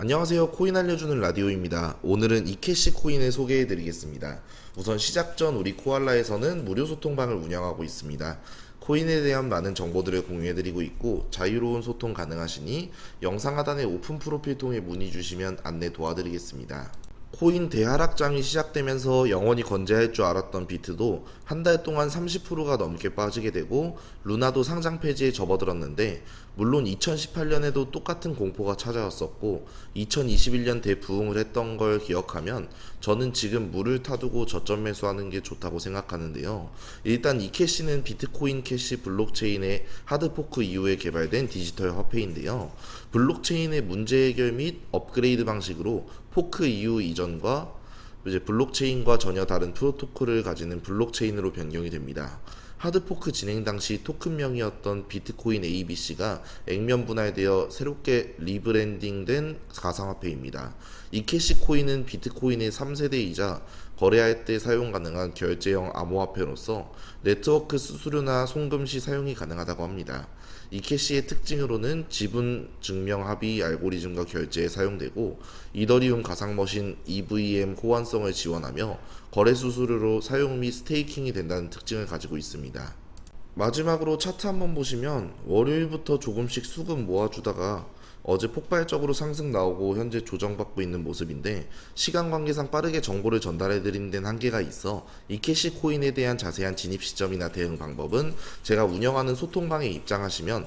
안녕하세요. 코인 알려주는 라디오입니다. 오늘은 이캐시 코인을 소개해 드리겠습니다. 우선 시작 전 우리 코알라에서는 무료 소통방을 운영하고 있습니다. 코인에 대한 많은 정보들을 공유해 드리고 있고 자유로운 소통 가능하시니 영상 하단에 오픈 프로필 통해 문의 주시면 안내 도와드리겠습니다. 코인 대하락장이 시작되면서 영원히 건재할 줄 알았던 비트도 한 달 동안 30%가 넘게 빠지게 되고 루나도 상장 폐지에 접어들었는데 물론 2018년에도 똑같은 공포가 찾아왔었고 2021년 대부흥을 했던 걸 기억하면 저는 지금 물을 타두고 저점 매수하는 게 좋다고 생각하는데요. 일단 이 캐시는 비트코인 캐시 블록체인의 하드포크 이후에 개발된 디지털 화폐인데요. 블록체인의 문제 해결 및 업그레이드 방식으로 포크 이후 이전과 이제 블록체인과 전혀 다른 프로토콜을 가지는 블록체인으로 변경이 됩니다. 하드포크 진행 당시 토큰명이었던 비트코인 ABC가 액면 분할되어 새롭게 리브랜딩된 가상화폐입니다. 이 캐시 코인은 비트코인의 3세대이자 거래할 때 사용 가능한 결제형 암호화폐로서 네트워크 수수료나 송금 시 사용이 가능하다고 합니다. 이 캐시의 특징으로는 지분 증명 합의 알고리즘과 결제에 사용되고 이더리움 가상머신 EVM 호환성을 지원하며 거래 수수료로 사용 및 스테이킹이 된다는 특징을 가지고 있습니다. 마지막으로 차트 한번 보시면 월요일부터 조금씩 수급 모아주다가 어제 폭발적으로 상승 나오고 현재 조정받고 있는 모습인데 시간 관계상 빠르게 정보를 전달해 드리는 데는 한계가 있어 이 캐시 코인에 대한 자세한 진입 시점이나 대응 방법은 제가 운영하는 소통방에 입장하시면